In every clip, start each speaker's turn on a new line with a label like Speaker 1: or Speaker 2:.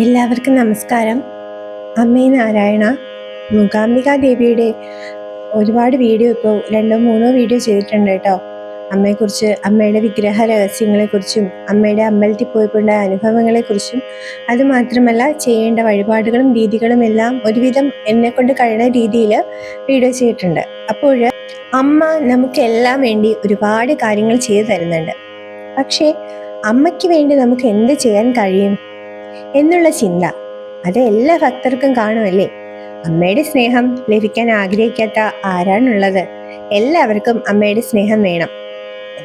Speaker 1: എല്ലാവർക്കും നമസ്കാരം. അമ്മേ നാരായണ. മൂകാംബിക ദേവിയുടെ ഒരുപാട് വീഡിയോ ഇപ്പോൾ രണ്ടോ മൂന്നോ വീഡിയോ ചെയ്തിട്ടുണ്ട് കേട്ടോ. അമ്മയെക്കുറിച്ച് അമ്മയുടെ വിഗ്രഹ രഹസ്യങ്ങളെക്കുറിച്ചും അമ്മയുടെ അമ്പലത്തിൽ പോയപ്പോണ്ടായ അനുഭവങ്ങളെക്കുറിച്ചും അതുമാത്രമല്ല ചെയ്യേണ്ട വഴിപാടുകളും രീതികളും എല്ലാം ഒരുവിധം എന്നെക്കൊണ്ട് കഴിയുന്ന രീതിയിൽ വീഡിയോ ചെയ്തിട്ടുണ്ട്. അപ്പോൾ അമ്മ നമുക്കെല്ലാം വേണ്ടി ഒരുപാട് കാര്യങ്ങൾ ചെയ്തു തരുന്നുണ്ട്. പക്ഷേ അമ്മയ്ക്ക് വേണ്ടി നമുക്ക് എന്ത് ചെയ്യാൻ കഴിയും? എന്നുള്ള ചിന്ത. അത് എല്ലാ ഭക്തർക്കും കാണുമല്ലേ? അമ്മയുടെ സ്നേഹം ലഭിക്കാൻ ആഗ്രഹിക്കാത്ത ആരാണുള്ളത്? എല്ലാവർക്കും അമ്മയുടെ സ്നേഹം വേണം.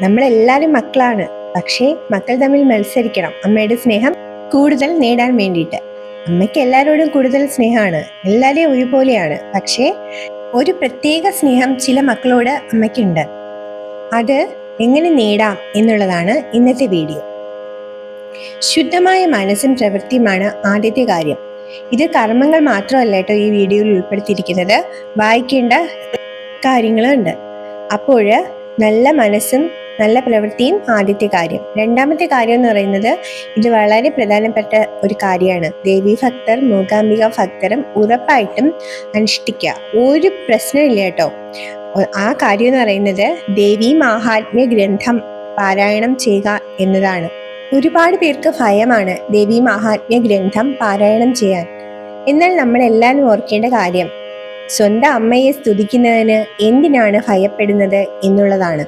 Speaker 1: നമ്മളെല്ലാവരും മക്കളാണ്. പക്ഷേ മക്കൾ തമ്മിൽ മത്സരിക്കണം. അമ്മയുടെ സ്നേഹം കൂടുതൽ നേടാൻ വേണ്ടിയിട്ട്. അമ്മയ്ക്ക് എല്ലാവരോടും കൂടുതൽ സ്നേഹമാണ്. എല്ലാവരെയും ഒരുപോലെയാണ്. പക്ഷേ ഒരു പ്രത്യേക സ്നേഹം ചില മക്കളോട് അമ്മയ്ക്കുണ്ട്. അത് എങ്ങനെ നേടാം എന്നുള്ളതാണ് ഇന്നത്തെ വീഡിയോ. ശുദ്ധമായ മനസ്സും പ്രവൃത്തിയുമാണ് ആദ്യത്തെ കാര്യം. ഇത് കർമ്മങ്ങൾ മാത്രമല്ല കേട്ടോ ഈ വീഡിയോയിൽ ഉൾപ്പെടുത്തിയിരിക്കുന്നത്. വായിക്കേണ്ട കാര്യങ്ങളുണ്ട്. അപ്പോൾ നല്ല മനസ്സും നല്ല പ്രവൃത്തിയും ആദ്യത്തെ കാര്യം. രണ്ടാമത്തെ കാര്യം എന്ന് പറയുന്നത് ഇത് വളരെ പ്രധാനപ്പെട്ട ഒരു കാര്യമാണ്. ദേവി ഭക്തർ മൂകാംബിക ഭക്തരും ഉറപ്പായിട്ടും അനുഷ്ഠിക്കുക. ഒരു പ്രശ്നമില്ല കേട്ടോ ആ കാര്യം എന്ന് പറയുന്നത് ദേവി മാഹാത്മ്യ ഗ്രന്ഥം പാരായണം ചെയ്യുക എന്നതാണ്. ഒരുപാട് പേർക്ക് ഭയമാണ് ദേവി മഹാത്മ്യ ഗ്രന്ഥം പാരായണം ചെയ്യാൻ. എന്നാൽ നമ്മൾ എല്ലാവരും ഓർക്കേണ്ട കാര്യം സ്വന്തം അമ്മയെ സ്തുതിക്കുന്നതിന് എന്തിനാണ് ഭയപ്പെടുന്നത് എന്നുള്ളതാണ്.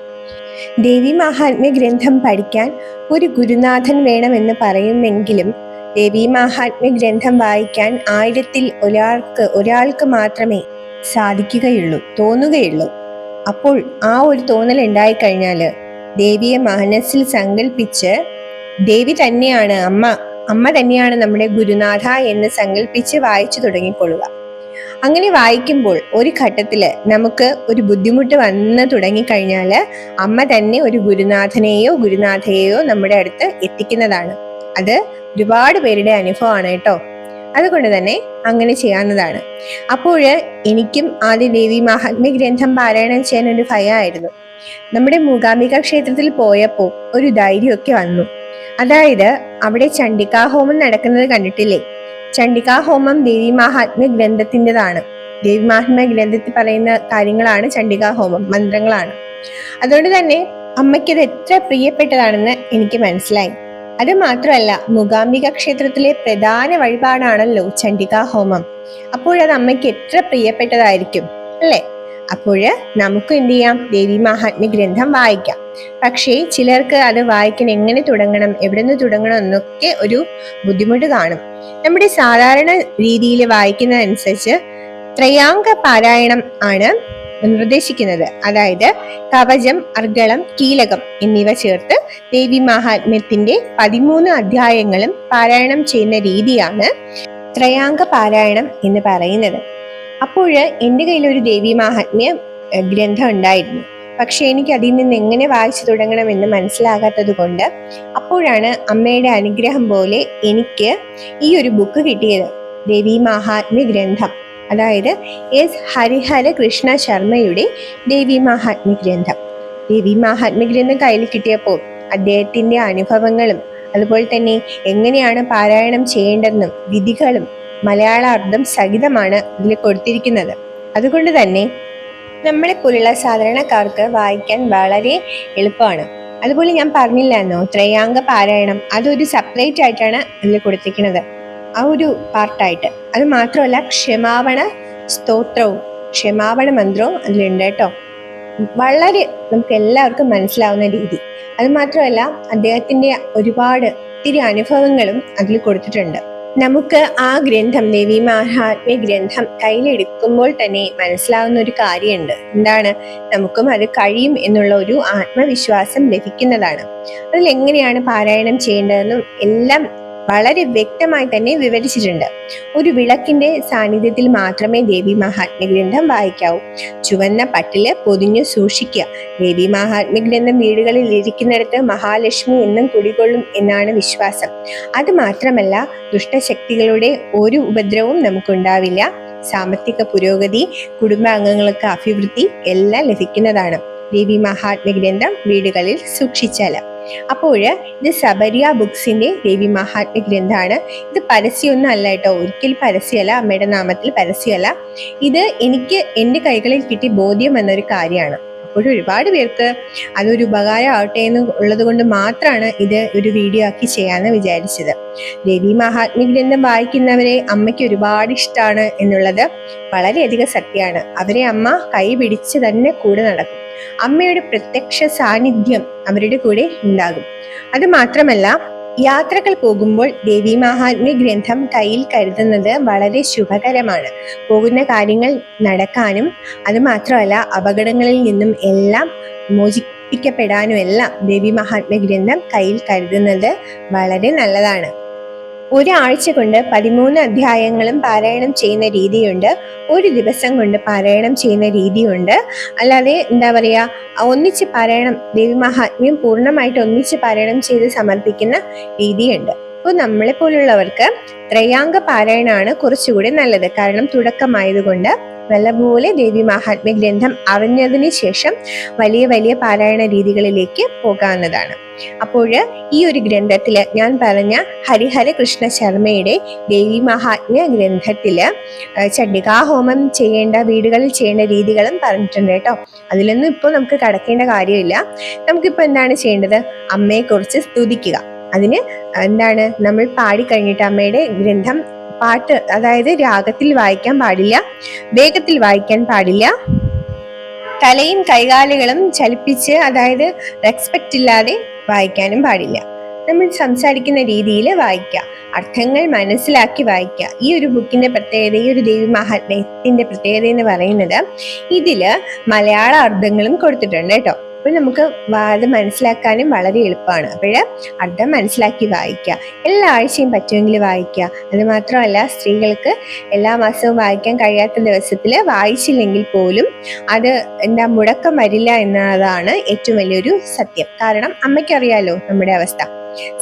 Speaker 1: ദേവി മഹാത്മ്യ ഗ്രന്ഥം പഠിക്കാൻ ഒരു ഗുരുനാഥൻ വേണമെന്ന് പറയുമെങ്കിലും ദേവി മഹാത്മ്യ ഗ്രന്ഥം വായിക്കാൻ ആയിരത്തിൽ ഒരാൾക്ക് ഒരാൾക്ക് മാത്രമേ സാധിക്കുകയുള്ളൂ തോന്നുകയുള്ളൂ. അപ്പോൾ ആ ഒരു തോന്നൽ ഉണ്ടായിക്കഴിഞ്ഞാൽ ദേവിയെ മനസ്സിൽ സങ്കല്പിച്ച് ദേവി തന്നെയാണ് അമ്മ അമ്മ തന്നെയാണ് നമ്മുടെ ഗുരുനാഥ എന്ന് സങ്കല്പിച്ച് വായിച്ചു തുടങ്ങിക്കൊള്ളുക. അങ്ങനെ വായിക്കുമ്പോൾ ഒരു ഘട്ടത്തിൽ നമുക്ക് ഒരു ബുദ്ധിമുട്ട് വന്ന് തുടങ്ങിക്കഴിഞ്ഞാൽ അമ്മ തന്നെ ഒരു ഗുരുനാഥനെയോ ഗുരുനാഥയെയോ നമ്മുടെ അടുത്ത് എത്തിക്കുന്നതാണ്. അത് ഒരുപാട് പേരുടെ അനുഭവമാണ് കേട്ടോ. അതുകൊണ്ട് തന്നെ അങ്ങനെ ചെയ്യാവുന്നതാണ്. അപ്പോൾ എനിക്കും ആദ്യ ദേവി മഹാത്മ്യ ഗ്രന്ഥം പാരായണം ചെയ്യാൻ ഒരു ഭയമായിരുന്നു നമ്മുടെ മൂകാംബിക ക്ഷേത്രത്തിൽ പോയപ്പോൾ ഒരു ധൈര്യമൊക്കെ വന്നു. അതായത് അവിടെ ചണ്ഡികാ ഹോമം നടക്കുന്നത് കണ്ടിട്ടില്ലേ? ചണ്ഡികാ ഹോമം ദേവി മഹാത്മ്യ ഗ്രന്ഥത്തിന്റെതാണ്. ദേവി മഹാത്മ്യ ഗ്രന്ഥത്തിൽ പറയുന്ന കാര്യങ്ങളാണ് ചണ്ഡികാ ഹോമം മന്ത്രങ്ങളാണ്. അതുകൊണ്ട് തന്നെ അമ്മയ്ക്ക് ഇത് എത്ര പ്രിയപ്പെട്ടതാണെന്ന് എനിക്ക് മനസ്സിലായി. അത് മാത്രമല്ല മൂകാംബിക ക്ഷേത്രത്തിലെ പ്രധാന വഴിപാടാണല്ലോ ചണ്ഡികാ ഹോമം. അപ്പോഴത് അമ്മയ്ക്ക് എത്ര പ്രിയപ്പെട്ടതായിരിക്കും അല്ലേ? അപ്പോൾ നമുക്ക് എന്ത് ചെയ്യാം? ദേവി മഹാത്മ്യ ഗ്രന്ഥം വായിക്കാം. പക്ഷേ ചിലർക്ക് അത് വായിക്കാൻ എങ്ങനെ തുടങ്ങണം എവിടെ നിന്ന് തുടങ്ങണം എന്നൊക്കെ ഒരു ബുദ്ധിമുട്ട് കാണും. നമ്മുടെ സാധാരണ രീതിയിൽ വായിക്കുന്നതനുസരിച്ച് ത്രയാങ്ക പാരായണം ആണ് നിർദ്ദേശിക്കുന്നത്. അതായത് കവചം അർഗളം കീലകം എന്നിവ ചേർത്ത് ദേവി മഹാത്മ്യത്തിന്റെ പതിമൂന്ന് അധ്യായങ്ങളും പാരായണം ചെയ്യുന്ന രീതിയാണ് ത്രയാങ്ക പാരായണം എന്ന് പറയുന്നത്. അപ്പോൾ എന്റെ കയ്യിൽ ഒരു ദേവി മഹാത്മ്യ ഗ്രന്ഥം ഉണ്ടായിരുന്നു. പക്ഷെ എനിക്ക് അതിൽ നിന്ന് എങ്ങനെ വായിച്ചു തുടങ്ങണമെന്ന് മനസ്സിലാകാത്തത് കൊണ്ട് അപ്പോഴാണ് അമ്മയുടെ അനുഗ്രഹം പോലെ എനിക്ക് ഈ ഒരു ബുക്ക് കിട്ടിയത്. ദേവി മഹാത്മ്യ ഗ്രന്ഥം. അതായത് എസ്. ഹരിഹര കൃഷ്ണ ശർമ്മയുടെ ദേവി മഹാത്മ്യ ഗ്രന്ഥം. ദേവി മഹാത്മ്യ ഗ്രന്ഥം കയ്യിൽ കിട്ടിയപ്പോൾ അദ്ദേഹത്തിന്റെ അനുഭവങ്ങളും അതുപോലെ തന്നെ എങ്ങനെയാണ് പാരായണം ചെയ്യേണ്ടതെന്നും വിധികളും മലയാളാർത്ഥം സഹിതമാണ് ഇതിൽ കൊടുത്തിരിക്കുന്നത്. അതുകൊണ്ട് തന്നെ നമ്മളെ പോലുള്ള സാധാരണക്കാർക്ക് വായിക്കാൻ വളരെ എളുപ്പമാണ്. അതുപോലെ ഞാൻ പറഞ്ഞില്ലായിരുന്നോ? ത്രയാങ്ക പാരായണം അതൊരു സെപ്പറേറ്റ് ആയിട്ടാണ് അതിൽ കൊടുത്തിരിക്കുന്നത്. ആ ഒരു പാർട്ടായിട്ട് അത് മാത്രമല്ല ക്ഷമാപണ സ്തോത്രവും ക്ഷമാപണ മന്ത്രവും അതിലുണ്ട് കേട്ടോ. വളരെ നമുക്ക് എല്ലാവർക്കും മനസ്സിലാവുന്ന രീതി. അത് മാത്രമല്ല അദ്ദേഹത്തിന്റെ ഒരുപാട് ഒത്തിരി അനുഭവങ്ങളും അതിൽ കൊടുത്തിട്ടുണ്ട്. നമുക്ക് ആ ഗ്രന്ഥം ദേവി മഹാത്മ്യ ഗ്രന്ഥം കയ്യിലെടുക്കുമ്പോൾ തന്നെ മനസ്സിലാവുന്ന ഒരു കാര്യമുണ്ട്. എന്താണ്? നമുക്കും അത് കഴിയും എന്നുള്ള ഒരു ആത്മവിശ്വാസം ലഭിക്കുന്നതാണ്. അതിൽ എങ്ങനെയാണ് പാരായണം ചെയ്യേണ്ടതെന്നും എല്ലാം വളരെ വ്യക്തമായി തന്നെ വിവരിച്ചിട്ടുണ്ട്. ഒരു വിളക്കിന്റെ സാന്നിധ്യത്തിൽ മാത്രമേ ദേവി മഹാത്മ ഗ്രന്ഥം വായിക്കാവൂ. ചുവന്ന പട്ടിൽ പൊതിഞ്ഞു സൂക്ഷിക്കുക. ദേവി മഹാത്മ ഗ്രന്ഥം വീടുകളിൽ ഇരിക്കുന്നിടത്ത് മഹാലക്ഷ്മി എന്നും കുടികൊള്ളും എന്നാണ് വിശ്വാസം. അത് മാത്രമല്ല ദുഷ്ടശക്തികളുടെ ഒരു ഉപദ്രവവും നമുക്കുണ്ടാവില്ല. സാമ്പത്തിക പുരോഗതി കുടുംബാംഗങ്ങൾക്ക് അഭിവൃദ്ധി എല്ലാം ലഭിക്കുന്നതാണ്. ദേവി മഹാത്മ്യ ഗ്രന്ഥം വീടുകളിൽ സൂക്ഷിച്ചാൽ അപ്പോൾ ഇത് സബരിയ ബുക്സിന്റെ ദേവി മഹാത്മ്യ ഗ്രന്ഥമാണ് ഇത് പരസ്യമൊന്നും അല്ല കേട്ടോ. ഒരിക്കലും പരസ്യമല്ല അമ്മയുടെ നാമത്തിൽ പരസ്യമല്ല. ഇത് എനിക്ക് എന്റെ കൈകളിൽ കിട്ടി ബോധ്യം എന്നൊരു കാര്യമാണ്. അപ്പോഴും ഒരുപാട് പേർക്ക് അതൊരു ഉപകാരമാവട്ടെ എന്ന് ഉള്ളത് കൊണ്ട് മാത്രമാണ് ഇത് ഒരു വീഡിയോ ആക്കി ചെയ്യാമെന്ന് വിചാരിച്ചത്. ദേവി മഹാത്മ്യ ഗ്രന്ഥം വായിക്കുന്നവരെ അമ്മയ്ക്ക് ഒരുപാട് ഇഷ്ടമാണ് എന്നുള്ളത് വളരെയധികം സത്യമാണ്. അവരെ അമ്മ കൈ പിടിച്ച് തന്നെ കൂടെ നടക്കും. അമ്മയുടെ പ്രത്യക്ഷ സാന്നിധ്യം അവരുടെ കൂടെ ഉണ്ടാകും. അത് മാത്രമല്ല യാത്രകൾ പോകുമ്പോൾ ദേവി മഹാത്മ്യ ഗ്രന്ഥം കയ്യിൽ കരുതുന്നത് വളരെ ശുഭകരമാണ്. പോകുന്ന കാര്യങ്ങൾ നടക്കാനും അത് മാത്രമല്ല അപകടങ്ങളിൽ നിന്നും എല്ലാം മോചിപ്പിക്കപ്പെടാനും എല്ലാം ദേവി മഹാത്മ്യ ഗ്രന്ഥം കയ്യിൽ കരുതുന്നത് വളരെ നല്ലതാണ്. ഒരാഴ്ച കൊണ്ട് പതിമൂന്ന് അധ്യായങ്ങളും പാരായണം ചെയ്യുന്ന രീതിയുണ്ട്. ഒരു ദിവസം കൊണ്ട് പാരായണം ചെയ്യുന്ന രീതിയുണ്ട്. അല്ലാതെ എന്താ പറയുക ഒന്നിച്ച് പാരായണം ദേവി മഹാത്മ്യം പൂർണമായിട്ട് ഒന്നിച്ച് പാരായണം ചെയ്ത് സമർപ്പിക്കുന്ന രീതിയുണ്ട്. അപ്പോൾ നമ്മളെ പോലുള്ളവർക്ക് ത്രയാംഗ പാരായണമാണ് കുറച്ചുകൂടി നല്ലത്. കാരണം തുടക്കമായതുകൊണ്ട് നല്ലപോലെ ദേവി മഹാത്മ്യ ഗ്രന്ഥം അറിഞ്ഞതിന് ശേഷം വലിയ വലിയ പാരായണ രീതികളിലേക്ക് പോകാവുന്നതാണ്. അപ്പോൾ ഈ ഒരു ഗ്രന്ഥത്തിൽ ഞാൻ പറഞ്ഞ ഹരിഹര കൃഷ്ണ ശർമ്മയുടെ ദേവി മഹാത്മ്യ ഗ്രന്ഥത്തിൽ ചണ്ഡികാഹോമം ചെയ്യേണ്ട വീടുകളിൽ ചെയ്യേണ്ട രീതികളും പറഞ്ഞിട്ടുണ്ട് കേട്ടോ. അതിലൊന്നും ഇപ്പോൾ നമുക്ക് കടക്കേണ്ട കാര്യമില്ല. നമുക്കിപ്പോൾ എന്താണ് ചെയ്യേണ്ടത്? അമ്മയെക്കുറിച്ച് സ്തുതിക്കുക. അതിന് എന്താണ് നമ്മൾ പാടിക്കഴിഞ്ഞിട്ട് അമ്മയുടെ ഗ്രന്ഥം പാട്ട് അതായത് രാഗത്തിൽ വായിക്കാൻ പാടില്ല വേഗത്തിൽ വായിക്കാൻ പാടില്ല. തലയും കൈകാലുകളും ചലിപ്പിച്ച് അതായത് റെസ്പെക്റ്റ് ഇല്ലാതെ വായിക്കാനും പാടില്ല. നമ്മൾ സംസാരിക്കുന്ന രീതിയിൽ വായിക്കുക അർത്ഥങ്ങൾ മനസ്സിലാക്കി വായിക്കുക ഈ ഒരു ബുക്കിന്റെ പ്രത്യേകത ഈ ഒരു ദേവി മഹാത്മ്യത്തിന്റെ പ്രത്യേകത എന്ന് പറയുന്നത് ഇതിൽ മലയാള അർത്ഥങ്ങളും കൊടുത്തിട്ടുണ്ട് കേട്ടോ. അപ്പോൾ നമുക്ക് അത് മനസ്സിലാക്കാനും വളരെ എളുപ്പമാണ്. അപ്പോൾ അർത്ഥം മനസ്സിലാക്കി വായിക്കുക. എല്ലാ ആഴ്ചയും പറ്റുമെങ്കിൽ വായിക്കുക. അത് മാത്രമല്ല സ്ത്രീകൾക്ക് എല്ലാ മാസവും വായിക്കാൻ കഴിയാത്ത ദിവസത്തിൽ വായിച്ചില്ലെങ്കിൽ പോലും അത് എന്താ മുടക്കം വരില്ല എന്നതാണ് ഏറ്റവും വലിയൊരു സത്യം. കാരണം അമ്മയ്ക്കറിയാലോ നമ്മുടെ അവസ്ഥ.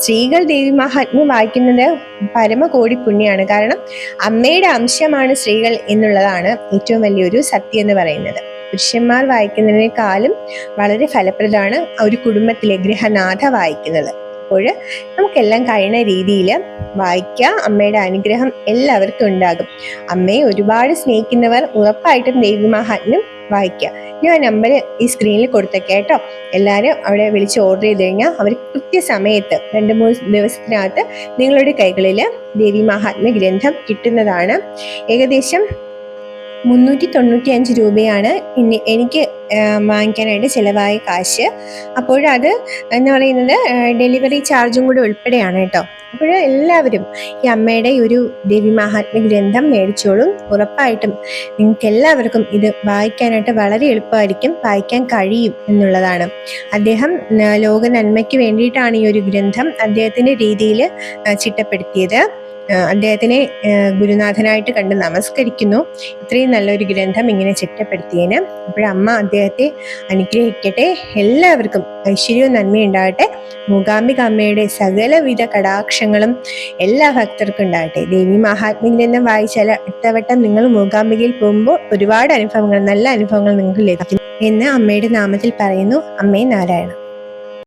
Speaker 1: സ്ത്രീകൾ ദേവി മഹാത്മ്യം വായിക്കുന്നത് പരമകോടി പുണ്യാണ് കാരണം അമ്മയുടെ അംശമാണ് സ്ത്രീകൾ എന്നുള്ളതാണ് ഏറ്റവും വലിയൊരു സത്യം എന്ന് പറയുന്നത്. പുരുഷന്മാർ വായിക്കുന്നതിനേക്കാളും വളരെ ഫലപ്രദമാണ് ഒരു കുടുംബത്തിലെ ഗ്രഹനാഥ വായിക്കുന്നത്. അപ്പോൾ നമുക്കെല്ലാം കഴിയുന്ന രീതിയിൽ വായിക്കുക. അമ്മയുടെ അനുഗ്രഹം എല്ലാവർക്കും ഉണ്ടാകും. അമ്മയെ ഒരുപാട് സ്നേഹിക്കുന്നവർ ഉറപ്പായിട്ടും ദേവിമഹാത്മ്യം വായിക്കുക. ഞാൻ നമ്പർ ഈ സ്ക്രീനിൽ കൊടുത്തേക്കാം കേട്ടോ. എല്ലാവരും അവിടെ വിളിച്ച് ഓർഡർ ചെയ്ത് കഴിഞ്ഞാൽ അവർ കൃത്യസമയത്ത് രണ്ട് മൂന്ന് ദിവസത്തിനകത്ത് നിങ്ങളുടെ കൈകളിൽ ദേവി മഹാത്മ്യ ഗ്രന്ഥം കിട്ടുന്നതാണ്. ഏകദേശം മുന്നൂറ്റി തൊണ്ണൂറ്റി അഞ്ച് രൂപയാണ് ഇനി എനിക്ക് വാങ്ങിക്കാനായിട്ട് ചിലവായ കാശ്. അപ്പോഴത് എന്ന് പറയുന്നത് ഡെലിവറി ചാർജും കൂടി ഉൾപ്പെടെയാണ് കേട്ടോ. അപ്പോൾ എല്ലാവരും ഈ അമ്മയുടെ ഒരു ദേവി മഹാത്മ ഗ്രന്ഥം മേടിച്ചോളും. ഉറപ്പായിട്ടും നിങ്ങൾക്ക് എല്ലാവർക്കും ഇത് വായിക്കാനായിട്ട് വളരെ എളുപ്പമായിരിക്കും വായിക്കാൻ കഴിയും എന്നുള്ളതാണ്. അദ്ദേഹം ലോക നന്മയ്ക്ക് വേണ്ടിയിട്ടാണ് ഈ ഒരു ഗ്രന്ഥം അദ്ദേഹത്തിന്റെ രീതിയിൽ ചിട്ടപ്പെടുത്തിയത്. അദ്ദേഹത്തിനെ ഗുരുനാഥനായിട്ട് കണ്ട് നമസ്കരിക്കുന്നു. ഇത്രയും നല്ലൊരു ഗ്രന്ഥം ഇങ്ങനെ ചിട്ടപ്പെടുത്തിയതിന് അപ്പോഴമ്മ അദ്ദേഹത്തെ അനുഗ്രഹിക്കട്ടെ. എല്ലാവർക്കും ഐശ്വര്യവും നന്മയുണ്ടാകട്ടെ മൂകാംബിക അമ്മയുടെ സകലവിധ കടാക്ഷങ്ങളും എല്ലാ ഭക്തർക്കും ഉണ്ടാകട്ടെ. ദേവി മഹാത്മ്യ ഗ്രന്ഥം വായിച്ചാൽ ഇട്ടവട്ടം നിങ്ങൾ മൂകാംബികയിൽ പോകുമ്പോൾ ഒരുപാട് അനുഭവങ്ങൾ നല്ല അനുഭവങ്ങൾ നിങ്ങൾക്ക് ലഭിക്കും എന്ന് അമ്മയുടെ നാമത്തിൽ പറയുന്നു. അമ്മേ നാരായണ.